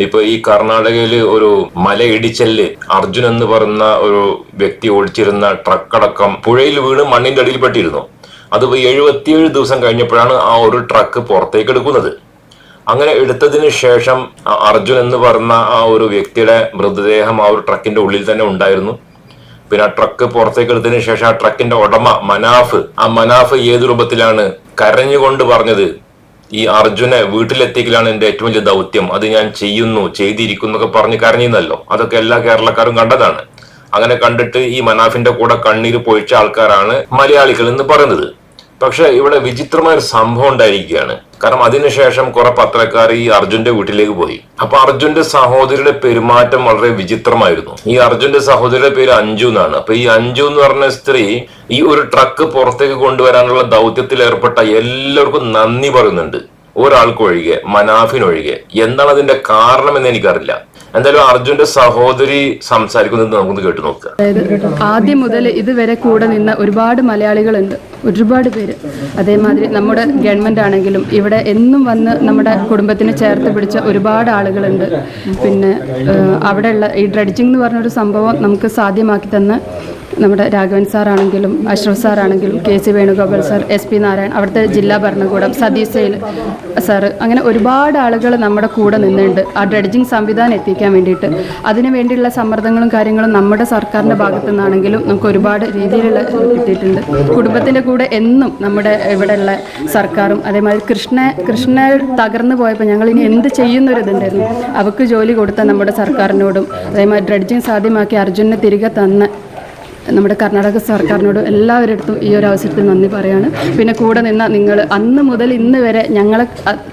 ഇപ്പൊ ഈ കർണാടകയിൽ ഒരു മലയിടിച്ചൽ അർജുൻ എന്ന് പറയുന്ന ഒരു വ്യക്തി ഓടിച്ചിരുന്ന ട്രക്കടക്കം പുഴയിൽ വീണ് മണ്ണിന്റെ അടിയിൽ പെട്ടിരുന്നു. അത് എഴുപത്തിയേഴ് ദിവസം കഴിഞ്ഞപ്പോഴാണ് ആ ഒരു ട്രക്ക് പുറത്തേക്ക് എടുക്കുന്നത്. അങ്ങനെ എടുത്തതിന് ശേഷം അർജുൻ എന്ന് പറഞ്ഞ ആ ഒരു വ്യക്തിയുടെ മൃതദേഹം ആ ഒരു ട്രക്കിന്റെ ഉള്ളിൽ തന്നെ ഉണ്ടായിരുന്നു. പിന്നെ ആ ട്രക്ക് പുറത്തേക്ക് എടുത്തതിന് ശേഷം ആ ട്രക്കിന്റെ ഉടമ മനാഫ് ആ മനാഫ് ഏത് രൂപത്തിലാണ് കരഞ്ഞുകൊണ്ട് പറഞ്ഞത്? ഈ അർജുനെ വീട്ടിലെത്തിക്കലാണ് എന്റെ ഏറ്റവും വലിയ ദൗത്യം. അത് ഞാൻ ചെയ്യുന്നു ചെയ്തിരിക്കുന്നു എന്നൊക്കെ പറഞ്ഞ് കരഞ്ഞിരുന്നല്ലോ. അതൊക്കെ എല്ലാ കേരളക്കാരും കണ്ടതാണ്. അങ്ങനെ കണ്ടിട്ട് ഈ മനാഫിന്റെ കൂടെ കണ്ണീര് പൊഴിച്ച ആൾക്കാരാണ് മലയാളികൾ എന്ന് പറയുന്നത്. പക്ഷെ ഇവിടെ വിചിത്രമായ ഒരു സംഭവം ഉണ്ടായിരിക്കുകയാണ്. കാരണം അതിനുശേഷം കുറെ പത്രക്കാർ ഈ അർജുന്റെ വീട്ടിലേക്ക് പോയി. അപ്പൊ അർജുന്റെ സഹോദരിയുടെ പെരുമാറ്റം വളരെ വിചിത്രമായിരുന്നു. ഈ അർജുന്റെ സഹോദരിയുടെ പേര് അഞ്ജു എന്നാണ്. അപ്പൊ ഈ അഞ്ജു എന്ന് പറഞ്ഞ സ്ത്രീ ഈ ഒരു ട്രക്ക് പുറത്തേക്ക് കൊണ്ടുവരാനുള്ള ദൗത്യത്തിൽ ഏർപ്പെട്ട എല്ലാവർക്കും നന്ദി പറയുന്നുണ്ട്. ഒരാൾക്കൊഴികെ മനാഫിനൊഴികെ. എന്താണ് അതിന്റെ കാരണം എന്ന് എനിക്കറിയില്ല. എന്തായാലും അർജുന്റെ സഹോദരി സംസാരിക്കുന്നത് നമുക്കൊന്ന് കേട്ടു നോക്കുക അതായത് ആദ്യം മുതൽ ഇതുവരെ കൂടെ നിന്ന ഒരുപാട് മലയാളികളുണ്ട്. ഒരുപാട് പേര്. അതേമാതിരി നമ്മുടെ ഗവൺമെന്റ് ആണെങ്കിലും ഇവിടെ എന്നും വന്ന് നമ്മുടെ കുടുംബത്തിന് ചേർത്ത് പിടിച്ച ഒരുപാട് ആളുകളുണ്ട്. പിന്നെ അവിടെയുള്ള ഈ ഡ്രഡ്ജിംഗ് എന്ന് പറഞ്ഞൊരു സംഭവം നമുക്ക് സാധ്യമാക്കി തന്ന നമ്മുടെ രാഘവൻ സാറാണെങ്കിലും Ashraf സാറാണെങ്കിലും K C Venugopal sir S P Narayan അവിടുത്തെ ജില്ലാ ഭരണകൂടം സതീഷ് സെയിൽ സാറ് അങ്ങനെ ഒരുപാട് ആളുകൾ നമ്മുടെ കൂടെ നിന്നുണ്ട് ആ ഡ്രഡ്ജിങ് സംവിധാനം എത്തിക്കാൻ വേണ്ടിയിട്ട്. അതിനു വേണ്ടിയുള്ള സമ്മർദ്ദങ്ങളും കാര്യങ്ങളും നമ്മുടെ സർക്കാരിന്റെ ഭാഗത്തു നിന്നാണെങ്കിലും നമുക്ക് ഒരുപാട് രീതിയിലുള്ള കിട്ടിയിട്ടുണ്ട്. കുടുംബത്തിന്റെ കൂടെ എന്നും നമ്മുടെ ഇവിടെയുള്ള സർക്കാരും അതേമാതിരി കൃഷ്ണ കൃഷ്ണ തകർന്നു പോയപ്പോൾ ഞങ്ങൾ ഇനി എന്ത് ചെയ്യുന്നൊരിതുണ്ടായിരുന്നു. അവർക്ക് ജോലി കൊടുത്ത നമ്മുടെ സർക്കാരിനോടും അതേമാതിരി ഡ്രഡ്ജിങ് സാധ്യമാക്കി അർജുനെ തിരികെ തന്ന നമ്മുടെ കർണാടക സർക്കാരിനോട് എല്ലാവരുടെ അടുത്തും ഈ ഒരു അവസരത്തിൽ നന്ദി പറയാണ്. പിന്നെ കൂടെ നിന്ന നിങ്ങൾ അന്ന് മുതൽ ഇന്ന് വരെ ഞങ്ങളെ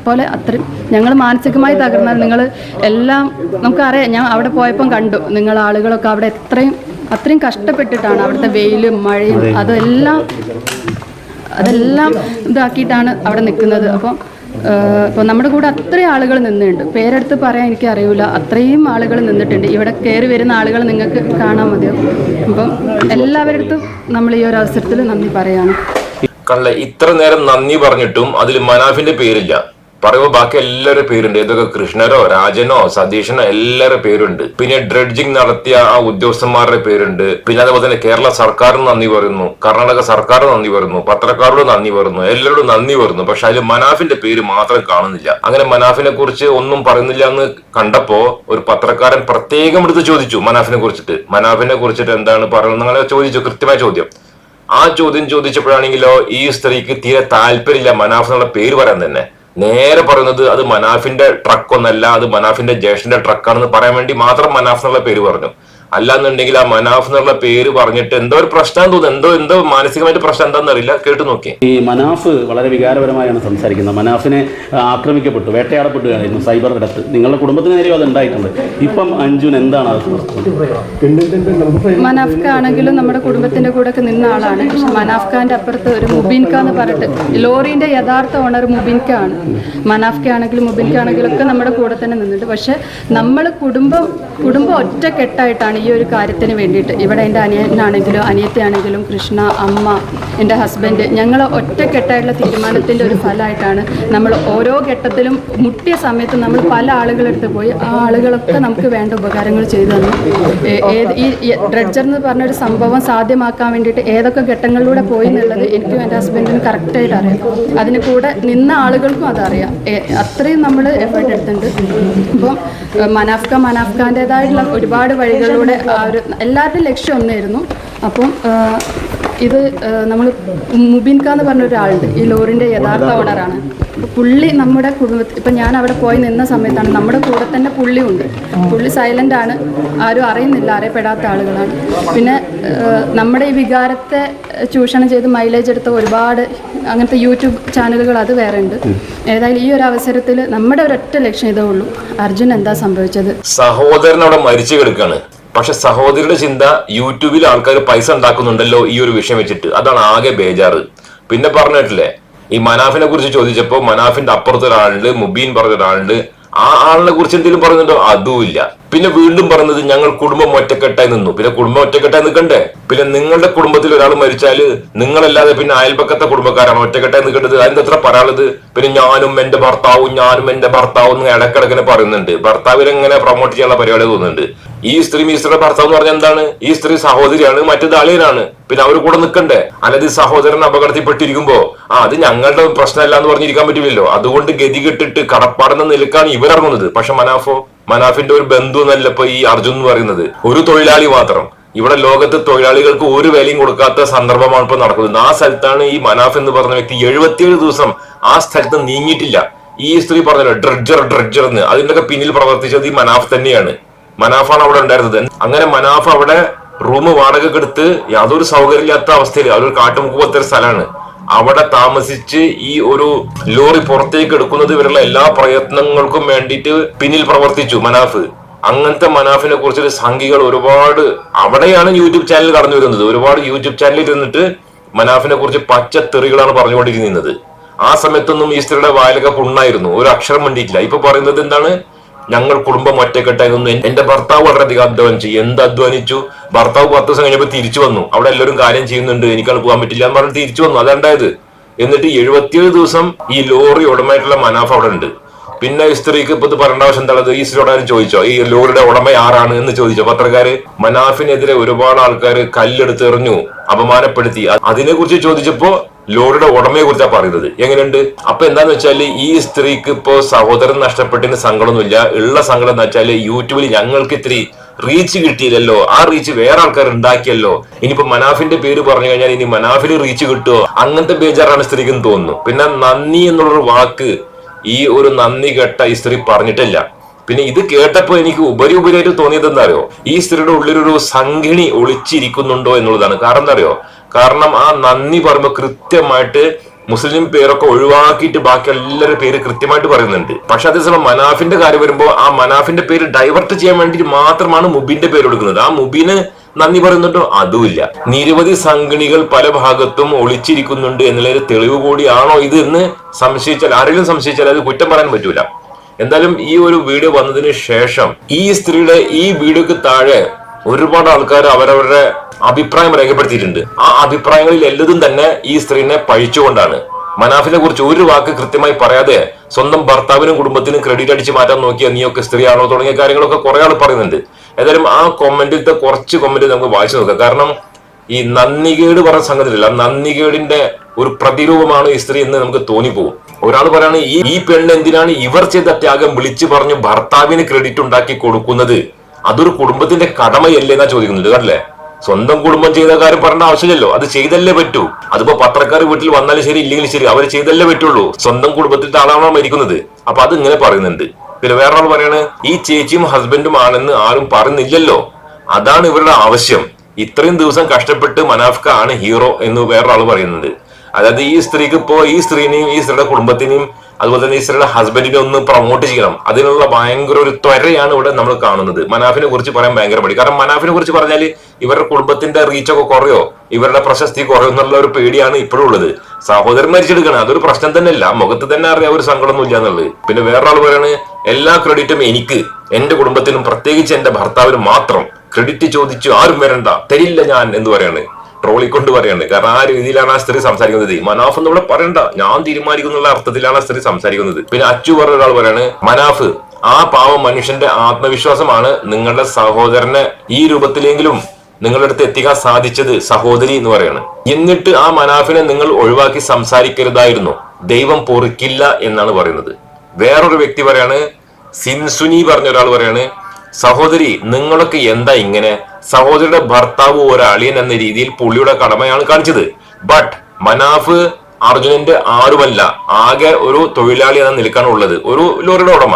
പോലെ അത്രയും ഞങ്ങൾ മാനസികമായി തകർന്നാൽ നിങ്ങൾ എല്ലാം നമുക്കറിയാം. ഞാൻ അവിടെ പോയപ്പം കണ്ടു നിങ്ങൾ ആളുകളൊക്കെ അവിടെ എത്രയും അത്രയും കഷ്ടപ്പെട്ടിട്ടാണ് അവിടുത്തെ വെയിലും മഴയും അതെല്ലാം അതെല്ലാം ഇതാക്കിയിട്ടാണ് അവിടെ നിൽക്കുന്നത്. അപ്പം ഇപ്പോൾ നമ്മുടെ കൂടെ അത്രയും ആളുകൾ നിന്നിട്ടുണ്ട്. പേരെടുത്ത് പറയാൻ എനിക്ക് അറിയില്ല അത്രയും ആളുകൾ നിന്നിട്ടുണ്ട്. ഇവിടെ കയറി വരുന്ന ആളുകൾ നിങ്ങൾക്ക് കാണാൻ മതിയോ? അപ്പം എല്ലാവരുടെ നമ്മൾ ഈ ഒരു അവസരത്തിൽ നന്ദി പറയാണ്. കണ്ടേ ഇത്ര നേരം നന്ദി പറഞ്ഞിട്ടും അതിൽ മനാഫിന്റെ പേരില്ല. പറയുമ്പോൾ ബാക്കി എല്ലാവരുടെ പേരുണ്ട്. ഏതൊക്കെ കൃഷ്ണനോ രാജനോ സതീശനോ എല്ലാവരുടെ പേരുണ്ട്. പിന്നെ ഡ്രഡ്ജിങ് നടത്തിയ ആ ഉദ്യോഗസ്ഥന്മാരുടെ പേരുണ്ട്. പിന്നെ അതുപോലെ തന്നെ കേരള സർക്കാരിന് നന്ദി പറയുന്നു. കർണാടക സർക്കാർ നന്ദി പറയുന്നു. പത്രക്കാരോട് നന്ദി പറയുന്നു. എല്ലാവരോടും നന്ദി പറയുന്നു. പക്ഷെ അതിൽ മനാഫിന്റെ പേര് മാത്രം കാണുന്നില്ല. അങ്ങനെ മനാഫിനെ കുറിച്ച് ഒന്നും പറയുന്നില്ല എന്ന് കണ്ടപ്പോ ഒരു പത്രക്കാരൻ പ്രത്യേകം എടുത്ത് ചോദിച്ചു മനാഫിനെ കുറിച്ചിട്ട്. മനാഫിനെ കുറിച്ചിട്ട് എന്താണ് പറയുന്നത് അങ്ങനെ ചോദിച്ചു. കൃത്യമായ ചോദ്യം. ആ ചോദ്യം ചോദിച്ചപ്പോഴാണെങ്കിലോ ഈ സ്ത്രീക്ക് തീരെ താല്പര്യമില്ല മനാഫ് എന്നുള്ള പേര് പറയാൻ തന്നെ. നേരെ പറയുന്നത് അത് മനാഫിന്റെ ട്രക്ക് ഒന്നല്ല അത് മനാഫിന്റെ ജ്യേഷ്ഠന്റെ ട്രക്കാണെന്ന് പറയാൻ വേണ്ടി മാത്രം മനാഫ് എന്നുള്ള പേര് പറഞ്ഞു. അല്ലാന്നുണ്ടെങ്കിൽ ആ മനാഫ് എന്നുള്ള പേര് പറഞ്ഞിട്ട് എന്തോ ഒരു പ്രശ്നം തോന്നുന്നു. എന്തോ എന്തോ മാനസികമായിട്ട് പ്രശ്നം എന്താണെന്ന് അറിയില്ല. കേട്ടു നോക്കി ഈ മനാഫ് വളരെ വികാരപരമായാണ് സംസാരിക്കുന്നത്. മനാഫിനെ ആക്രമിക്കപ്പെട്ടു വേട്ടയാടപ്പെട്ടുകയായിരുന്നു സൈബർ ഇടത്ത് നിങ്ങളുടെ കുടുംബത്തിന് നേരെയും അത് ഉണ്ടായിട്ടുണ്ട്. ഇപ്പം അഞ്ജുൻ എന്താണ് അത് മനാഫ്ക ആണെങ്കിലും നമ്മുടെ കുടുംബത്തിന്റെ കൂടെ ഒക്കെ നിന്ന ആളാണ്. പക്ഷെ മനാഫ്ഖാന്റെ അപ്പുറത്ത് ഒരു മുബീൻക എന്ന് പറഞ്ഞിട്ട് ലോറിന്റെ യഥാർത്ഥ ഓണർ മുബീൻക ആണ് മനാഫ്ക ആണെങ്കിലും മുബീൻക ആണെങ്കിലും ഒക്കെ നമ്മുടെ കൂടെ തന്നെ നിന്നിട്ട്. പക്ഷെ നമ്മൾ കുടുംബം കുടുംബം ഒറ്റക്കെട്ടായിട്ടാണ് ഈ ഒരു കാര്യത്തിന് വേണ്ടിയിട്ട് ഇവിടെ എന്റെ അനിയനാണെങ്കിലും അനിയത്തിയാണെങ്കിലും കൃഷ്ണ അമ്മ എന്റെ ഹസ്ബൻഡ് ഞങ്ങൾ ഒറ്റക്കെട്ടായിട്ടുള്ള തീരുമാനത്തിന്റെ ഒരു ഫലമായിട്ടാണ് നമ്മൾ ഓരോ ഘട്ടത്തിലും മുട്ടിയ സമയത്ത് നമ്മൾ പല ആളുകളെടുത്ത് പോയി ആ ആളുകളൊക്കെ നമുക്ക് വേണ്ട ഉപകാരങ്ങൾ ചെയ്തു തന്നു. ഏത് ഈ ഡ്രഡ്ജർ എന്ന് പറഞ്ഞൊരു സംഭവം സാധ്യമാക്കാൻ വേണ്ടിയിട്ട് ഏതൊക്കെ ഘട്ടങ്ങളിലൂടെ പോയി എന്നുള്ളത് എനിക്കും എന്റെ ഹസ്ബൻഡിനും കറക്റ്റായിട്ട് അറിയാം. അതിന് കൂടെ നിന്ന ആളുകൾക്കും അതറിയാം. അത്രയും നമ്മൾ എഫേർട്ട് എടുത്തിട്ടുണ്ട്. അപ്പം മനാഫ്ക മനാഫ്കാന്റെതായിട്ടുള്ള ഒരുപാട് വഴികളിലൂടെ ആ ഒരു എല്ലാവരുടെയും ലക്ഷ്യം ഒന്നായിരുന്നു. അപ്പം ഇത് നമ്മൾ മുബിൻക എന്ന് പറഞ്ഞ ഒരാളുണ്ട്. ഈ ലോറിന്റെ യഥാർത്ഥ ഓണറാണ്. പുള്ളി നമ്മുടെ കുടുംബത്തിൽ ഇപ്പം ഞാൻ അവിടെ പോയി നിന്ന സമയത്താണ് നമ്മുടെ കൂടെ തന്നെ പുള്ളിയുണ്ട് പുള്ളി സൈലന്റ് ആണ്. ആരും അറിയുന്നില്ല അറിയപ്പെടാത്ത ആളുകളാണ്. പിന്നെ നമ്മുടെ ഈ വികാരത്തെ ചൂഷണം ചെയ്ത് മൈലേജ് എടുത്ത ഒരുപാട് അങ്ങനത്തെ യൂട്യൂബ് ചാനലുകൾ അത് വേറെ ഉണ്ട്. ഏതായാലും ഈ ഒരു അവസരത്തിൽ നമ്മുടെ ഒരൊറ്റ ലക്ഷ്യം ഇതേ ഉള്ളൂ. അർജുൻ എന്താ സംഭവിച്ചത്? സഹോദരൻ അവിടെ മരിച്ചു കിടക്കാണ്. പക്ഷെ സഹോദരിയുടെ ചിന്ത യൂട്യൂബിൽ ആൾക്കാർ പൈസ ഉണ്ടാക്കുന്നുണ്ടല്ലോ ഈ ഒരു വിഷയം വെച്ചിട്ട്. അതാണ് ആകെ ബേജാറ്. പിന്നെ പറഞ്ഞിട്ടില്ലേ ഈ മനാഫിനെ കുറിച്ച് ചോദിച്ചപ്പോ മനാഫിന്റെ അപ്പുറത്തൊരാളുണ്ട് മുബീൻ പറഞ്ഞ ഒരാളുണ്ട്. ആ ആളിനെ കുറിച്ച് എന്തെങ്കിലും പറഞ്ഞിട്ടോ അതുമില്ല പിന്നെ വീണ്ടും പറഞ്ഞത് ഞങ്ങൾ കുടുംബം ഒറ്റക്കെട്ടായി നിന്നു. പിന്നെ കുടുംബം ഒറ്റക്കെട്ടായി നിൽക്കണ്ടേ? പിന്നെ നിങ്ങളുടെ കുടുംബത്തിൽ ഒരാൾ മരിച്ചാൽ നിങ്ങളല്ലാതെ പിന്നെ അയൽപക്കത്തെ കുടുംബക്കാരാണ് ഒറ്റക്കെട്ടായി നിൽക്കേണ്ടത്. അതിന്റെ എത്ര പറയാനുള്ളത് പിന്നെ ഞാനും എന്റെ ഭർത്താവും ഞാനും എന്റെ ഭർത്താവും എന്ന് ഇടക്കിടക്കിനെ പറയുന്നുണ്ട്. ഭർത്താവിനെങ്ങനെ പ്രൊമോട്ട് ചെയ്യാനുള്ള പരിപാടി തോന്നുന്നുണ്ട്. ഈ സ്ത്രീ ഈ ഭർത്താവ് എന്ന് പറഞ്ഞാൽ എന്താണ്? ഈ സ്ത്രീ സഹോദരിയാണ് മറ്റു അളിയനാണ്. പിന്നെ അവർ കൂടെ നിൽക്കണ്ടേ? അല്ലാതെ ഈ സഹോദരൻ അപകടത്തിൽപ്പെട്ടിരിക്കുമ്പോ ആ അത് ഞങ്ങളുടെ പ്രശ്നമല്ല എന്ന് പറഞ്ഞിരിക്കാൻ പറ്റില്ലല്ലോ. അതുകൊണ്ട് ഗതി കെട്ടിട്ട് കടപ്പാടെന്ന നിലക്കാണ് ഇവരിറങ്ങുന്നത് പക്ഷെ മനാഫോ മനാഫിന്റെ ഒരു ബന്ധു എന്നല്ല ഇപ്പൊ ഈ അർജുൻ എന്ന് പറയുന്നത്. ഒരു തൊഴിലാളി മാത്രം. ഇവിടെ ലോകത്ത് തൊഴിലാളികൾക്ക് ഒരു വിലയും കൊടുക്കാത്ത സന്ദർഭമാണ് ഇപ്പൊ നടക്കുന്നത്. ആ സ്ഥലത്താണ് ഈ മനാഫ് എന്ന് പറഞ്ഞ വ്യക്തി എഴുപത്തിയേഴ് ദിവസം ആ സ്ഥലത്ത് നീങ്ങിയിട്ടില്ല. ഈ സ്ത്രീ പറഞ്ഞല്ലോ ഡ്രഡ്ജർ ഡ്രഡ്ജർ എന്ന്. അതിന്റെയൊക്കെ പിന്നിൽ പ്രവർത്തിച്ചത് ഈ മനാഫ് തന്നെയാണ്. മനാഫാണ് അവിടെ ഉണ്ടായിരുന്നത്. അങ്ങനെ മനാഫ് അവിടെ റൂം വാടകയ്ക്ക് എടുത്ത് യാതൊരു സൗകര്യമില്ലാത്ത അവസ്ഥയിൽ അതൊരു കാട്ടുമുക്ക് പോലത്തെ ഒരു സ്ഥലമാണ്. അവിടെ താമസിച്ച് ഈ ഒരു ലോറി പുറത്തേക്ക് എടുക്കുന്നത് ഇവരുള്ള എല്ലാ പ്രയത്നങ്ങൾക്കും വേണ്ടിയിട്ട് പിന്നിൽ പ്രവർത്തിച്ചു മനാഫ്. അങ്ങനത്തെ മനാഫിനെ കുറിച്ചൊരു സംഖികൾ ഒരുപാട് അവിടെയാണ് യൂട്യൂബ് ചാനൽ കടന്നു വരുന്നത്. ഒരുപാട് യൂട്യൂബ് ചാനലിൽ ഇരുന്നിട്ട് മനാഫിനെ കുറിച്ച് പച്ചത്തെറികളാണ് പറഞ്ഞുകൊണ്ടിരിക്കുന്നത്. ആ സമയത്തൊന്നും ഈ സ്ത്രീയുടെ വായലൊക്കെ പുണ്ണായിരുന്നു. ഒരു അക്ഷരം വേണ്ടിയിട്ടില്ല ഇപ്പൊ പറയുന്നത് എന്താണ്? ഞങ്ങൾ കുടുംബം ഒറ്റക്കെട്ടായിരുന്നു എന്റെ ഭർത്താവ് വളരെയധികം അധ്വാനിച്ചു. എന്ത് അധ്വാനിച്ചു? ഭർത്താവ് പത്ത് ദിവസം കഴിഞ്ഞപ്പോൾ തിരിച്ചു വന്നു. അവിടെ എല്ലാവരും കാര്യം ചെയ്യുന്നുണ്ട്. എനിക്കാണ് പോകാൻ പറ്റില്ല എന്ന് പറഞ്ഞ് തിരിച്ചു വന്നു. അതുണ്ടായത്. എന്നിട്ട് എഴുപത്തിയേഴ് ദിവസം ഈ ലോറി ഉടമയായിട്ടുള്ള മനാഫ് അവിടെ ഉണ്ട്. പിന്നെ ഈ സ്ത്രീക്ക് ഇപ്പൊ പറയേണ്ട ആവശ്യം എന്താണത്? ഈ സ്ത്രീ ഉടനെ ചോദിച്ചോ? ഈ ലോറിയുടെ ഉടമ ആരാണ് എന്ന് ചോദിച്ചോ? പത്രക്കാര് മനാഫിനെതിരെ ഒരുപാട് ആൾക്കാർ കല്ലെടുത്തെറിഞ്ഞു അപമാനപ്പെടുത്തി. അതിനെ കുറിച്ച് ചോദിച്ചപ്പോ ലോറിയുടെ ഉടമയെ കുറിച്ചാണ് പറയുന്നത്. എങ്ങനെയുണ്ട്? അപ്പൊ എന്താന്ന് വെച്ചാൽ ഈ സ്ത്രീക്ക് ഇപ്പോ സഹോദരൻ നഷ്ടപ്പെട്ടതിന് സങ്കടമൊന്നുമില്ല. ഉള്ള സങ്കടം എന്ന് വെച്ചാൽ യൂട്യൂബിൽ ഞങ്ങൾക്ക് ഇത്തിരി റീച്ച് കിട്ടിയില്ലല്ലോ. ആ റീച്ച് വേറെ ആൾക്കാർ ഉണ്ടാക്കിയല്ലോ. ഇനിയിപ്പോ മനാഫിന്റെ പേര് പറഞ്ഞു കഴിഞ്ഞാൽ ഇനി മനാഫിന് റീച്ച് കിട്ടുമോ അങ്ങനത്തെ ബേജാറാണ് സ്ത്രീക്ക് തോന്നുന്നു. പിന്നെ നന്ദി എന്നുള്ളൊരു വാക്ക് ഈ ഒരു നന്ദി കെട്ട ഈ സ്ത്രീ പറഞ്ഞിട്ടില്ല. പിന്നെ ഇത് കേട്ടപ്പോൾ എനിക്ക് ഉപരി ഉപരിയായിട്ട് തോന്നിയത് എന്താ അറിയോ? ഈ സ്ത്രീയുടെ ഉള്ളിലൊരു സംഘിണി ഒളിച്ചിരിക്കുന്നുണ്ടോ എന്നുള്ളതാണ്. കാരണം എന്താ അറിയോ? കാരണം ആ നന്ദി പറയുമ്പോൾ കൃത്യമായിട്ട് മുസ്ലിം പേരൊക്കെ ഒഴിവാക്കിയിട്ട് ബാക്കി എല്ലാവരുടെ പേര് കൃത്യമായിട്ട് പറയുന്നുണ്ട്. പക്ഷെ അതേസമയം മനാഫിന്റെ കാര്യം വരുമ്പോൾ ആ മനാഫിന്റെ പേര് ഡൈവേർട്ട് ചെയ്യാൻ വേണ്ടിയിട്ട് മാത്രമാണ് മുബിന്റെ പേര് കൊടുക്കുന്നത്. ആ മുബിന് നന്ദി പറയുന്നുണ്ടോ? അതുമില്ല. നിരവധി സംഗണികൾ പല ഭാഗത്തും ഒളിച്ചിരിക്കുന്നുണ്ട് എന്നുള്ളൊരു തെളിവ് കൂടിയാണോ ഇത് എന്ന് സംശയിച്ചാൽ ആരെങ്കിലും സംശയിച്ചാൽ അത് കുറ്റം പറയാൻ പറ്റൂല. എന്തായാലും ഈ ഒരു വീഡിയോ വന്നതിന് ശേഷം ഈ സ്ത്രീയുടെ ഈ വീഡിയോക്ക് താഴെ ഒരുപാട് ആൾക്കാർ അവരവരുടെ അഭിപ്രായം രേഖപ്പെടുത്തിയിട്ടുണ്ട്. ആ അഭിപ്രായങ്ങളിൽ എല്ലതും തന്നെ ഈ സ്ത്രീനെ പഴിച്ചുകൊണ്ടാണ്. മനാഫിനെ കുറിച്ച് ഒരു വാക്ക് കൃത്യമായി പറയാതെ സ്വന്തം ഭർത്താവിനും കുടുംബത്തിനും ക്രെഡിറ്റ് അടിച്ച് മാറ്റാൻ നോക്കിയ നീയൊക്കെ സ്ത്രീയാണോ തുടങ്ങിയ കാര്യങ്ങളൊക്കെ കുറെ ആൾ പറയുന്നുണ്ട്. ഏതായാലും ആ കൊമന്റിലത്തെ കുറച്ച് കൊമന്റ് നമുക്ക് വായിച്ചു നോക്കാം. കാരണം ഈ നന്ദികേട് പറഞ്ഞ സംഗതിയില്ല നന്ദികേടിന്റെ ഒരു പ്രതിരൂപമാണ് ഈ സ്ത്രീ എന്ന് നമുക്ക് തോന്നിപ്പോകും. ഒരാൾ പറയാണ് ഈ ഈ പെണ്ണ് എന്തിനാണ് ഇവർ ചെയ്ത ത്യാഗം വിളിച്ചു പറഞ്ഞു ഭർത്താവിന് ക്രെഡിറ്റ് ഉണ്ടാക്കി കൊടുക്കുന്നത്? അതൊരു കുടുംബത്തിന്റെ കടമയല്ലേ എന്നാ ചോദിക്കുന്നുണ്ട് അല്ലേ സ്വന്തം കുടുംബം ചെയ്ത കാര്യം പറയേണ്ട ആവശ്യമില്ലല്ലോ. അത് ചെയ്തല്ലേ പറ്റൂ. അതിപ്പോ പത്രക്കാർ വീട്ടിൽ വന്നാലും ശരി ഇല്ലെങ്കിലും ശരി അവർ ചെയ്തല്ലേ പറ്റുള്ളൂ. സ്വന്തം കുടുംബത്തിന്റെ ആളാണോ മരിക്കുന്നത്? അപ്പൊ അത് ഇങ്ങനെ പറയുന്നുണ്ട്. പിന്നെ വേറൊരാൾ പറയാണ് ഈ ചേച്ചിയും ഹസ്ബൻഡും ആണെന്ന് ആരും പറയുന്നില്ലല്ലോ. അതാണ് ഇവരുടെ ആവശ്യം. ഇത്രയും ദിവസം കഷ്ടപ്പെട്ട് മനാഫ്ക ആണ് ഹീറോ എന്ന് വേറൊരാൾ പറയുന്നുണ്ട്. അതായത് ഈ സ്ത്രീക്ക് ഇപ്പോ ഈ സ്ത്രീനെയും ഈ സ്ത്രീയുടെ കുടുംബത്തിനെയും അതുപോലെ തന്നെ ഇസ്രയേൽ ഹസ്ബൻഡിനെ ഒന്ന് പ്രൊമോട്ട് ചെയ്യണം. അതിനുള്ള ഭയങ്കര ഒരു ത്വരയാണ് ഇവിടെ നമ്മൾ കാണുന്നത്. മനാഫിനെ കുറിച്ച് പറയാൻ ഭയങ്കര മടി. കാരണം മനാഫിനെ കുറിച്ച് പറഞ്ഞാൽ ഇവരുടെ കുടുംബത്തിന്റെ റീച്ചൊക്കെ കുറയോ? ഇവരുടെ പ്രശസ്തി കുറയോ എന്നുള്ള ഒരു പേടിയാണ് ഇപ്പോഴും ഉള്ളത്. സഹോദരൻ മരിച്ചെടുക്കണം അതൊരു പ്രശ്നം തന്നെ അല്ല മുഖത്ത് തന്നെ അറിയാം ഒരു സങ്കടമൊന്നും ഇല്ല എന്നുള്ളത്. പിന്നെ വേറൊരാൾ പറയാണ് എല്ലാ ക്രെഡിറ്റും എനിക്ക്. എന്റെ കുടുംബത്തിനും പ്രത്യേകിച്ച് എന്റെ ഭർത്താവിനും മാത്രം. ക്രെഡിറ്റ് ചോദിച്ചു ആരും വരണ്ട. തരില്ല ഞാൻ എന്ന് പറയാണ്. ട്രോളിക്കൊണ്ട് പറയാണ്. കാരണം ആ രീതിയിലാണ് ആ സ്ത്രീ സംസാരിക്കുന്നത്. മനാഫ് എന്ന് ഇവിടെ പറയണ്ട. ഞാൻ തീരുമാനിക്കുന്നുള്ള അർത്ഥത്തിലാണ് ആ സ്ത്രീ സംസാരിക്കുന്നത്. പിന്നെ അച്ചു പറഞ്ഞ ഒരാൾ പറയാണ് മനാഫ് ആ പാവം മനുഷ്യന്റെ ആത്മവിശ്വാസമാണ് നിങ്ങളുടെ സഹോദരനെ ഈ രൂപത്തിലെങ്കിലും നിങ്ങളുടെ അടുത്ത് എത്തിക്കാൻ സാധിച്ചത് സഹോദരി എന്ന് പറയാണ്. എന്നിട്ട് ആ മനാഫിനെ നിങ്ങൾ ഒഴിവാക്കി സംസാരിക്കരുതായിരുന്നു. ദൈവം പൊറുക്കില്ല എന്നാണ് പറയുന്നത്. വേറൊരു വ്യക്തി പറയാണ് സിൻസുനി പറഞ്ഞ ഒരാൾ പറയാണ് സഹോദരി നിങ്ങളൊക്കെ എന്താ ഇങ്ങനെ? സഹോദരിയുടെ ഭർത്താവ് ഒരളിയൻ എന്ന രീതിയിൽ പുള്ളിയുടെ കടമയാണ് കാണിച്ചത്. ബട്ട് മനാഫ് അർജുനന്റെ ആരുമല്ല. ആകെ ഒരു തൊഴിലാളി എന്ന നിലക്കാണ് ഉള്ളത്. ഒരു ലോറിയുടെ ഉടമ.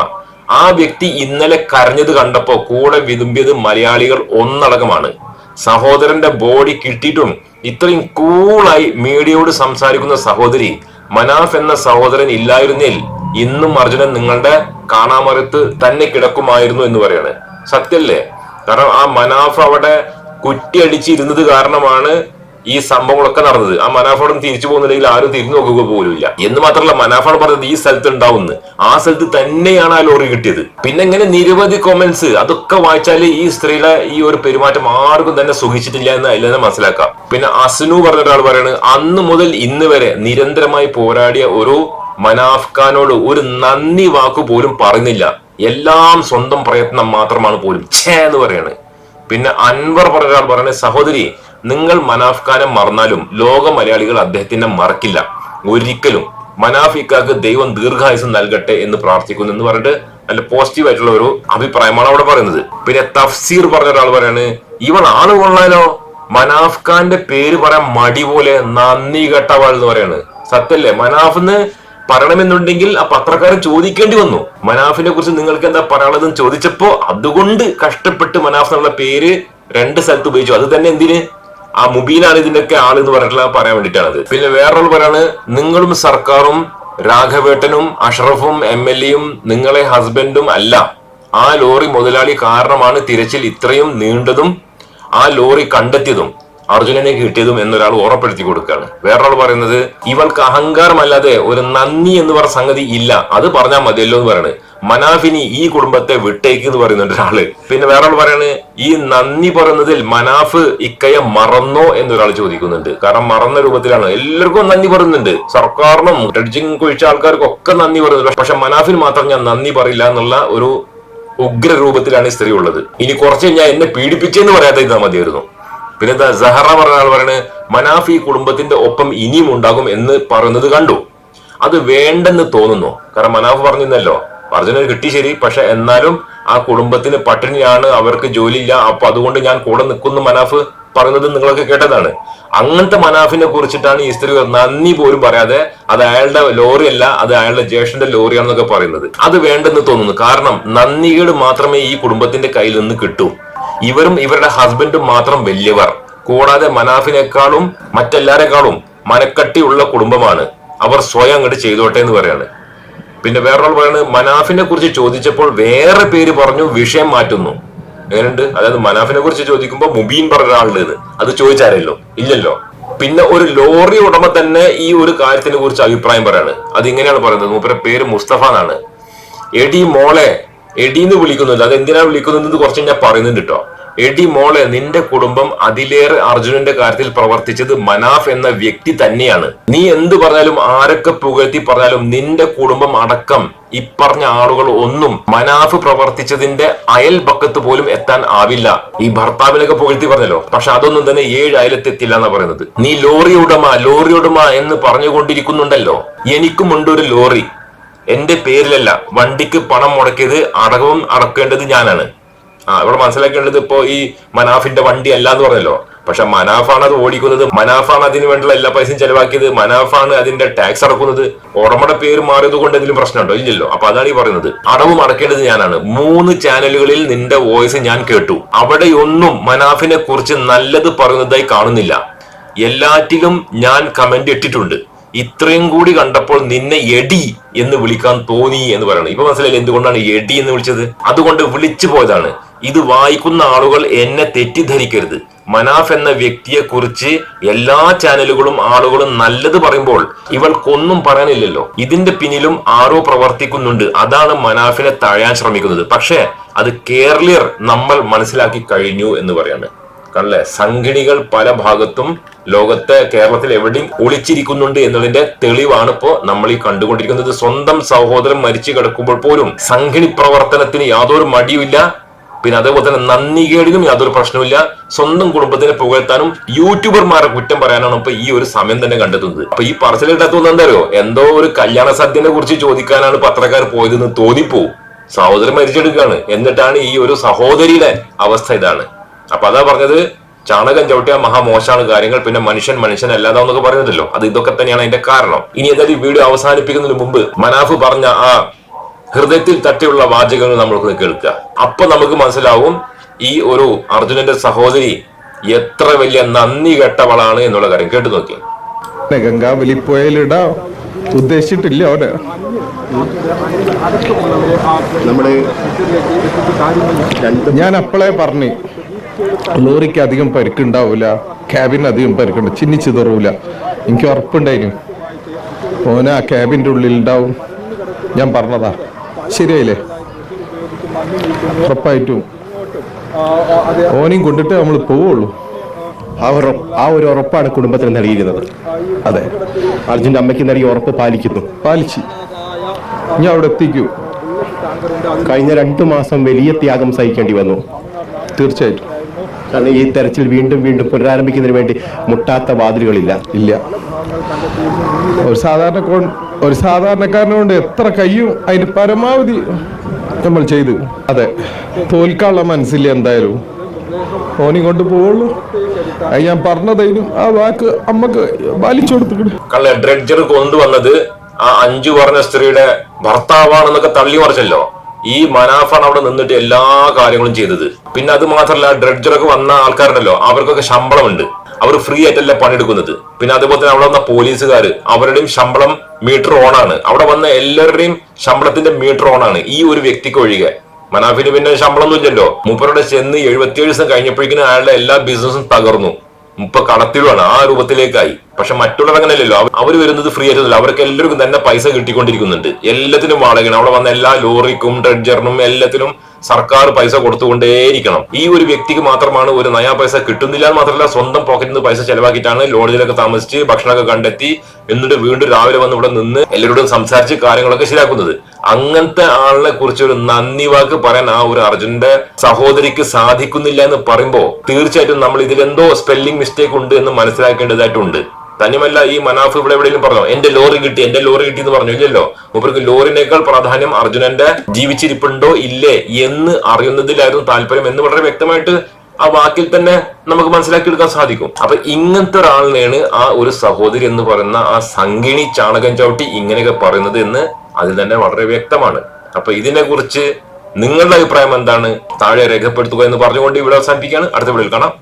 ആ വ്യക്തി ഇന്നലെ കരഞ്ഞത് കണ്ടപ്പോ കൂടെ വിതുമ്പിയത് മലയാളികൾ ഒന്നടക്കമാണ്. സഹോദരന്റെ ബോഡി കിട്ടിയിട്ടും ഇത്രയും കൂളായി മീഡിയയോട് സംസാരിക്കുന്ന സഹോദരി മനാഫ് എന്ന സഹോദരൻ ഇല്ലായിരുന്നിൽ ഇന്നും അർജുനൻ നിങ്ങളുടെ കാണാമറത്ത് തന്നെ കിടക്കുമായിരുന്നു എന്ന് പറയാണ്. സത്യല്ലേ കാരണം ആ മനാഫ് അവിടെ കുറ്റിയടിച്ചിരുന്നത് കാരണമാണ് ഈ സംഭവങ്ങളൊക്കെ നടന്നത്. ആ മനാഫോടം തിരിച്ചു പോകുന്നില്ലെങ്കിൽ ആരും തിരിഞ്ഞു നോക്കുക പോലുമില്ല. എന്ന് മാത്രമല്ല മനാഫാണ് പറഞ്ഞത് ഈ സ്ഥലത്ത് ഉണ്ടാവുന്ന ആ സ്ഥലത്ത് തന്നെയാണ് ആ ലോറി കിട്ടിയത്. പിന്നെ ഇങ്ങനെ നിരവധി കൊമന്റ്സ് അതൊക്കെ വായിച്ചാൽ ഈ സ്ത്രീയുടെ ഈ ഒരു പെരുമാറ്റം ആർക്കും തന്നെ സുഖിച്ചിട്ടില്ല എന്ന് അതിൽ തന്നെ മനസ്സിലാക്കാം. പിന്നെ അസ്നു പറഞ്ഞ ഒരാൾ പറയാണ് അന്ന് മുതൽ ഇന്ന് വരെ നിരന്തരമായി പോരാടിയ ഒരു മനാഫ്ഖാനോട് ഒരു നന്ദി വാക്ക് പോലും പറയുന്നില്ല. എല്ലാം സ്വന്തം പ്രയത്നം മാത്രമാണ് പോലും. ഛേ എന്ന് പറയാണ്. പിന്നെ അൻവർ പറഞ്ഞ ഒരാൾ പറയുന്നത് സഹോദരി നിങ്ങൾ മനാഫ്കാരം മറന്നാലും ലോക മലയാളികൾ അദ്ദേഹത്തിനെ മറക്കില്ല. ഒരിക്കലും. മനാഫിക്കാക്ക് ദൈവം ദീർഘായുസം നൽകട്ടെ എന്ന് പ്രാർത്ഥിക്കുന്നു എന്ന് പറഞ്ഞിട്ട് നല്ല പോസിറ്റീവ് ആയിട്ടുള്ള ഒരു അഭിപ്രായമാണ് അവിടെ പറയുന്നത്. പിന്നെ തഫ്സീർ പറഞ്ഞ ഒരാൾ പറയാണ് ഇവൻ ആൾ കൊള്ളാലോ? മനാഫ് ഖാന്റെ പേര് പറയാൻ മടി പോലെ നന്ദി കെട്ടവാൾ എന്ന് പറയാണ്. സത്യല്ലേ മനാഫിന്ന് പറയണമെന്നുണ്ടെങ്കിൽ ആ പത്രക്കാരൻ ചോദിക്കേണ്ടി വന്നു. മനാഫിനെ കുറിച്ച് നിങ്ങൾക്ക് എന്താ പറയാനുള്ളതെന്ന് ചോദിച്ചപ്പോ അതുകൊണ്ട് കഷ്ടപ്പെട്ട് മനാഫ് എന്നുള്ള പേര് രണ്ട് സ്ഥലത്ത് ഉപയോഗിച്ചു. അത് തന്നെ എന്തിന്? ആ മുബീനാണ് ഇതിന്റെയൊക്കെ ആൾ എന്ന് പറഞ്ഞിട്ടുള്ള പറയാൻ വേണ്ടിയിട്ടാണത്. പിന്നെ വേറൊരു പറയാണ് നിങ്ങളും സർക്കാരും രാഘവേട്ടനും അഷറഫും എം എൽ എയും നിങ്ങളെ ഹസ്ബൻഡും അല്ല. ആ ലോറി മുതലാളി കാരണമാണ് തിരച്ചിൽ ഇത്രയും നീണ്ടതും ആ ലോറി കണ്ടെത്തിയതും. അർജുനനെ കിട്ടിയതും എന്നൊരാൾ ഉറപ്പെടുത്തി കൊടുക്കുകയാണ്. വേറൊരാൾ പറയുന്നത് ഇവൾക്ക് അഹങ്കാരമല്ലാതെ ഒരു നന്ദി എന്ന് പറഞ്ഞ സംഗതി ഇല്ല. അത് പറഞ്ഞാൽ മതിയല്ലോ എന്ന് പറയുന്നത് മനാഫിനി ഈ കുടുംബത്തെ വിട്ടേക്ക് എന്ന് പറയുന്നുണ്ട് ഒരാൾ. പിന്നെ വേറൊരാൾ പറയാണ് ഈ നന്ദി പറയുന്നതിൽ മനാഫ് ഇക്കയെ മറന്നോ എന്നൊരാൾ ചോദിക്കുന്നുണ്ട്. കാരണം മറന്ന രൂപത്തിലാണ്. എല്ലാവർക്കും നന്ദി പറയുന്നുണ്ട്. സർക്കാരിനും ടഡ്ജിങ് കുഴിച്ച ആൾക്കാർക്കും ഒക്കെ നന്ദി പറയുന്നുണ്ട്. പക്ഷെ മനാഫിന് മാത്രം ഞാൻ നന്ദി പറയില്ല എന്നുള്ള ഒരു ഉഗ്ര രൂപത്തിലാണ് ഈ സ്ത്രീ ഉള്ളത്. ഇനി കുറച്ച് ഞാൻ എന്നെ പീഡിപ്പിച്ചെന്ന് പറയാതെ ഇതാ മതിയായിരുന്നു. പിന്നെ എന്താ സഹറ പറഞ്ഞ ആൾ പറയണത് മനാഫി കുടുംബത്തിന്റെ ഒപ്പം ഇനിയും ഉണ്ടാകും എന്ന് പറയുന്നത് കണ്ടു. അത് വേണ്ടെന്ന് തോന്നുന്നു. കാരണം മനാഫ് പറഞ്ഞിരുന്നല്ലോ അർജുനന് കിട്ടി ശരി പക്ഷെ എന്നാലും ആ കുടുംബത്തിന് പട്ടിണിയാണ് അവർക്ക് ജോലിയില്ല അപ്പൊ അതുകൊണ്ട് ഞാൻ കൂടെ നിൽക്കുന്നു മനാഫ് പറയുന്നത് നിങ്ങളൊക്കെ കേട്ടതാണ്. അങ്ങനത്തെ മനാഫിനെ കുറിച്ചിട്ടാണ് ഈ സ്ത്രീ നന്ദി പോലും പറയാതെ അത് അയാളുടെ ലോറി അല്ല അത് അയാളുടെ ജ്യേഷ്ഠന്റെ ലോറിയാണെന്നൊക്കെ പറയുന്നത്. അത് വേണ്ടെന്ന് തോന്നുന്നു. കാരണം നന്ദികേട് മാത്രമേ ഈ കുടുംബത്തിന്റെ കയ്യിൽ നിന്ന് കിട്ടൂ. ഇവരും ഇവരുടെ ഹസ്ബൻഡും മാത്രം വലിയവർ. കൂടാതെ മനാഫിനേക്കാളും മറ്റെല്ലാരെക്കാളും മനക്കട്ടിയുള്ള കുടുംബമാണ്. അവർ സ്വയം അങ്ങോട്ട് ചെയ്തോട്ടെ എന്ന് പറയാണ്. പിന്നെ വേറൊരാൾ പറയുന്നത് മനാഫിനെ കുറിച്ച് ചോദിച്ചപ്പോൾ വേറെ പേര് പറഞ്ഞു വിഷയം മാറ്റുന്നു. എങ്ങനെയുണ്ട്? അതായത് മനാഫിനെ കുറിച്ച് ചോദിക്കുമ്പോൾ മുബീൻ പറഞ്ഞ ഒരാളുണ്ട് അത് ചോദിച്ചാരല്ലോ? ഇല്ലല്ലോ. പിന്നെ ഒരു ലോറി ഉടമ തന്നെ ഈ ഒരു കാര്യത്തിനെ കുറിച്ച് അഭിപ്രായം പറയാണ്. അത് ഇങ്ങനെയാണ് പറയുന്നത്. മൂപ്പരെ പേര് മുസ്തഫ എന്നാണ്. എടി മോളെ എടി എന്ന് വിളിക്കുന്നുണ്ട്. അത് എന്തിനാണ് വിളിക്കുന്നത് കുറച്ച് ഞാൻ പറയുന്നുണ്ട് കേട്ടോ എടി മോളെ നിന്റെ കുടുംബം അതിലേറെ അർജുനന്റെ കാര്യത്തിൽ പ്രവർത്തിച്ചത് മനാഫ് എന്ന വ്യക്തി തന്നെയാണ്. നീ എന്ത് പറഞ്ഞാലും ആരൊക്കെ പുകഴ്ത്തി പറഞ്ഞാലും നിന്റെ കുടുംബം അടക്കം ഇപ്പറഞ്ഞ ആളുകൾ ഒന്നും മനാഫ് പ്രവർത്തിച്ചതിന്റെ അയൽപക്കത്ത് പോലും എത്താൻ ആവില്ല. ഈ ഭർത്താവിനൊക്കെ പുകഴ്ത്തി പറഞ്ഞല്ലോ. പക്ഷെ അതൊന്നും തന്നെ ഏഴ് അയലത്തെത്തില്ല എന്നാ പറയുന്നത്. നീ ലോറി ഉടമ ലോറി ഉടമ എന്ന് പറഞ്ഞുകൊണ്ടിരിക്കുന്നുണ്ടല്ലോ. എനിക്കുമുണ്ട് ഒരു ലോറി. എന്റെ പേരിലല്ല വണ്ടിക്ക് പണം മുടക്കിയത് അടകവും അടക്കേണ്ടത് ഞാനാണ്. ആ ഇവിടെ മനസ്സിലാക്കേണ്ടത് ഇപ്പോ ഈ മനാഫിന്റെ വണ്ടി അല്ല എന്ന് പറഞ്ഞല്ലോ. പക്ഷെ മനാഫാണ് അത് ഓടിക്കുന്നത്. മനാഫാണ് അതിന് വേണ്ടിയുള്ള എല്ലാ പൈസയും ചെലവാക്കിയത്. മനാഫാണ് അതിന്റെ ടാക്സ് അടക്കുന്നത്. ഉടമയുടെ പേര് മാറിയത് കൊണ്ട് എന്തെങ്കിലും പ്രശ്നമുണ്ടോ? ഇല്ലല്ലോ. അപ്പൊ അതാണ് ഈ പറയുന്നത്. അടവ് മടക്കേണ്ടത് ഞാനാണ്. മൂന്ന് ചാനലുകളിൽ നിന്റെ വോയിസ് ഞാൻ കേട്ടു. അവിടെയൊന്നും മനാഫിനെ കുറിച്ച് നല്ലത് പറയുന്നതായി കാണുന്നില്ല. എല്ലാറ്റിലും ഞാൻ കമന്റ് ഇട്ടിട്ടുണ്ട്. ഇത്രയും കൂടി കണ്ടപ്പോൾ നിന്നെ എടി എന്ന് വിളിക്കാൻ തോന്നി എന്ന് പറയുന്നത് ഇപ്പൊ മനസ്സിലായില്ല എന്തുകൊണ്ടാണ് എടി എന്ന് വിളിച്ചത്? അതുകൊണ്ട് വിളിച്ചു പോയതാണ്. ഇത് വായിക്കുന്ന ആളുകൾ എന്നെ തെറ്റിദ്ധരിക്കരുത്. മനാഫ് എന്ന വ്യക്തിയെ കുറിച്ച് എല്ലാ ചാനലുകളും ആളുകളും നല്ലത് പറയുമ്പോൾ ഇവൾക്കൊന്നും പറയാനില്ലല്ലോ. ഇതിന്റെ പിന്നിലും ആരോ പ്രവർത്തിക്കുന്നുണ്ട്. അതാണ് മനാഫിനെ തഴയാൻ ശ്രമിക്കുന്നത്. പക്ഷേ അത് കേരളീയർ നമ്മൾ മനസ്സിലാക്കി കഴിഞ്ഞു എന്ന് പറയാണ്. കണ്ടല്ലേ സംഘിണികൾ പല ഭാഗത്തും ലോകത്തെ കേരളത്തിൽ എവിടെയും ഒളിച്ചിരിക്കുന്നുണ്ട് എന്നതിന്റെ തെളിവാണ് ഇപ്പോ നമ്മൾ ഈ കണ്ടുകൊണ്ടിരിക്കുന്നത്. സ്വന്തം സഹോദരൻ മരിച്ചു കിടക്കുമ്പോൾ പോലും സംഘിണി പ്രവർത്തനത്തിന് യാതൊരു മടിയുമില്ല. പിന്നെ അതേപോലെ തന്നെ നന്ദികേടിനും യാതൊരു പ്രശ്നമില്ല സ്വന്തം കുടുംബത്തിനെ പുകഴ്ത്താനും യൂട്യൂബർമാരെ കുറ്റം പറയാനാണ് ഇപ്പൊ ഈ ഒരു സമയം തന്നെ കണ്ടെത്തുന്നത്. അപ്പൊ ഈ പറച്ചിലിട്ടത്തൊന്നും എന്താ അറിയോ? എന്തോ ഒരു കല്യാണ സദ്യനെ കുറിച്ച് ചോദിക്കാനാണ് പത്രക്കാർ പോയതെന്ന് തോന്നിപ്പോ. സഹോദരൻ മരിച്ചെടുക്കുകയാണ്. എന്നിട്ടാണ് ഈ ഒരു സഹോദരിയുടെ അവസ്ഥ ഇതാണ്. അപ്പൊ അതാ പറഞ്ഞത് ചാണകം ചവിട്ടിയ മഹാമോശാണ് കാര്യങ്ങൾ പിന്നെ മനുഷ്യൻ മനുഷ്യൻ അല്ലാതാന്നൊക്കെ പറഞ്ഞിട്ടല്ലോ. അത് ഇതൊക്കെ തന്നെയാണ് അതിന്റെ കാരണം. ഇനി എന്തായാലും വീഡിയോ അവസാനിപ്പിക്കുന്നതിന് മുമ്പ് മനാഫ് പറഞ്ഞ ആ ഹൃദയത്തിൽ തട്ടിയുള്ള വാചകങ്ങൾ നമ്മൾക്ക് കേൾക്കുക. അപ്പൊ നമുക്ക് മനസ്സിലാവും ഈ ഒരു അർജുനന്റെ സഹോദരി എത്ര വലിയ നന്ദി കെട്ടവളാണ് എന്നുള്ള കാര്യം. കേട്ടു നോക്കി ഗംഗാ പോയാലിടാ ഉദ്ദേശിച്ചിട്ടില്ല അവന്. നമ്മുടെ ഞാൻ അപ്പോളേ പറഞ്ഞു ലോറിക്ക് അധികം പരിക്കുണ്ടാവൂല ക്യാബിന് അധികം പരിക്കുണ്ട് ചിന്നിച്ചു തെറൂല എനിക്ക് ഉറപ്പുണ്ടായിരുന്നു ഓന ആ ക്യാബിന്റെ ഉള്ളിൽ ഉണ്ടാവും ഞാൻ പറഞ്ഞതാ. ശരിയായില്ലേ? ഉറപ്പായിട്ടും. ഓനെയും കൊണ്ടിട്ട് നമ്മൾ പോവുള്ളൂ. ആ ഒരു ആ ഒരു ഉറപ്പാണ് കുടുംബത്തിന് നൽകിയിരുന്നത് അതെ. അർജുന്റെ അമ്മയ്ക്ക് നൽകിയ ഉറപ്പ് പാലിക്കുന്നു. പാലിച്ച്. ഞാൻ അവിടെ എത്തിക്കൂ. കഴിഞ്ഞ രണ്ടു മാസം വലിയ ത്യാഗം സഹിക്കേണ്ടി വന്നു. തീർച്ചയായിട്ടും. കാരണം ഈ തെരച്ചിൽ വീണ്ടും വീണ്ടും പുനരാരംഭിക്കുന്നതിന് വേണ്ടി മുട്ടാത്ത വാതിലുകളില്ല. ഇല്ല. ഒരു സാധാരണ ഒരു സാധാരണക്കാരനുകൊണ്ട് എത്ര കയ്യും അതിന് പരമാവധി നമ്മൾ ചെയ്തു. അതെ. തോൽക്കാനുള്ള മനസ്സില്ല എന്തായാലും. ഓനി കൊണ്ട് പോവുള്ളൂ. അത് ഞാൻ പറഞ്ഞതതിനും ആ വാക്ക് അമ്മയ്ക്ക് പാലിച്ചു കൊടുത്തു കള്ള ഡ്രഡ്ജർ കൊണ്ടുവന്നത് ആ അഞ്ചു പറഞ്ഞ സ്ത്രീയുടെ ഭർത്താവാണെന്നൊക്കെ തള്ളി മറിച്ചല്ലോ. ഈ മനാഫാണ് അവിടെ നിന്നിട്ട് എല്ലാ കാര്യങ്ങളും ചെയ്തത്. പിന്നെ അത് മാത്രമല്ല ഡ്രഡ്ജറൊക്കെ വന്ന ആൾക്കാരുണ്ടല്ലോ. അവർക്കൊക്കെ ശമ്പളമുണ്ട്. അവർ ഫ്രീ ആയിട്ടല്ല പണിയെടുക്കുന്നത്? പിന്നെ അതുപോലെ തന്നെ അവിടെ വന്ന പോലീസുകാർ അവരുടെയും ശമ്പളം മീറ്റർ ഓൺ ആണ്. അവിടെ വന്ന എല്ലാവരുടെയും ശമ്പളത്തിന്റെ മീറ്റർ ഓൺ ആണ്. ഈ ഒരു വ്യക്തിക്ക് ഒഴികെ. മനാഫിന് പിന്നെ ശമ്പളമൊന്നും ഇല്ലല്ലോ. മൂപ്പരുടെ ചെന്ന് എഴുപത്തിയേഴ് ദിവസം കഴിഞ്ഞപ്പോഴേക്കും അയാളുടെ എല്ലാ ബിസിനസ്സും തകർന്നു. മുപ്പ കടത്തിലുമാണ് ആ രൂപത്തിലേക്കായി. പക്ഷെ മറ്റുള്ളവർ അങ്ങനെയല്ലല്ലോ. അവർ വരുന്നത് ഫ്രീ ആയിട്ടല്ല അവർക്ക് എല്ലാവർക്കും തന്നെ പൈസ കിട്ടിക്കൊണ്ടിരിക്കുന്നുണ്ട്. എല്ലാത്തിനും വാടകയാണ്. അവിടെ വന്ന എല്ലാ ലോറിക്കും ഡ്രഡ്ജറിനും എല്ലാത്തിനും സർക്കാർ പൈസ കൊടുത്തുകൊണ്ടേയിരിക്കണം. ഈ ഒരു വ്യക്തിക്ക് മാത്രമാണ് ഒരു നയാ പൈസ കിട്ടുന്നില്ല മാത്രമല്ല സ്വന്തം പോക്കറ്റിൽ നിന്ന് പൈസ ചെലവാക്കിയിട്ടാണ് ലോഡ്ജിലൊക്കെ താമസിച്ച് ഭക്ഷണമൊക്കെ കണ്ടെത്തി എന്നിട്ട് വീണ്ടും രാവിലെ വന്ന് ഇവിടെ നിന്ന് എല്ലാവരോടും സംസാരിച്ച് കാര്യങ്ങളൊക്കെ ശരിയാക്കുന്നത്. അങ്ങനത്തെ ആളിനെ കുറിച്ച് ഒരു നന്ദി വാക്ക് പറയാൻ ആ ഒരു അർജുന്റെ സഹോദരിക്ക് സാധിക്കുന്നില്ല എന്ന് പറയുമ്പോൾ തീർച്ചയായിട്ടും നമ്മൾ ഇതിൽ എന്തോ സ്പെല്ലിംഗ് മിസ്റ്റേക്ക് ഉണ്ട് എന്ന് മനസ്സിലാക്കേണ്ടതായിട്ടുണ്ട്. തന്നെയുമല്ല ഈ മനാഫ് ഇവിടെ എവിടെയെങ്കിലും പറഞ്ഞോ? എന്റെ ലോറി കിട്ടി എന്റെ ലോറി കിട്ടി എന്ന് പറഞ്ഞു? ഇല്ലല്ലോ. മൂപ്പർക്ക് ലോറിനേക്കാൾ പ്രാധാന്യം അർജുനന്റെ ജീവിച്ചിരിപ്പുണ്ടോ? ഇല്ലേ? എന്ന് അറിയുന്നതിലായിരുന്നു താല്പര്യം എന്ന് വളരെ വ്യക്തമായിട്ട് ആ വാക്കിൽ തന്നെ നമുക്ക് മനസ്സിലാക്കി എടുക്കാൻ സാധിക്കും. അപ്പൊ ഇങ്ങനത്തെ ഒരാളിനെയാണ് ആ ഒരു സഹോദരി എന്ന് പറയുന്ന ആ സംഗിണി ചാണകം ചവിട്ടി ഇങ്ങനെയൊക്കെ പറയുന്നത് എന്ന് അതിൽ തന്നെ വളരെ വ്യക്തമാണ്. അപ്പൊ ഇതിനെ കുറിച്ച് നിങ്ങളുടെ അഭിപ്രായം എന്താണ്? താഴെ രേഖപ്പെടുത്തുക എന്ന് പറഞ്ഞുകൊണ്ട് ഇവിടെ അവസാനിപ്പിക്കുകയാണ്. അടുത്ത വീഡിയോയിൽ കാണാം.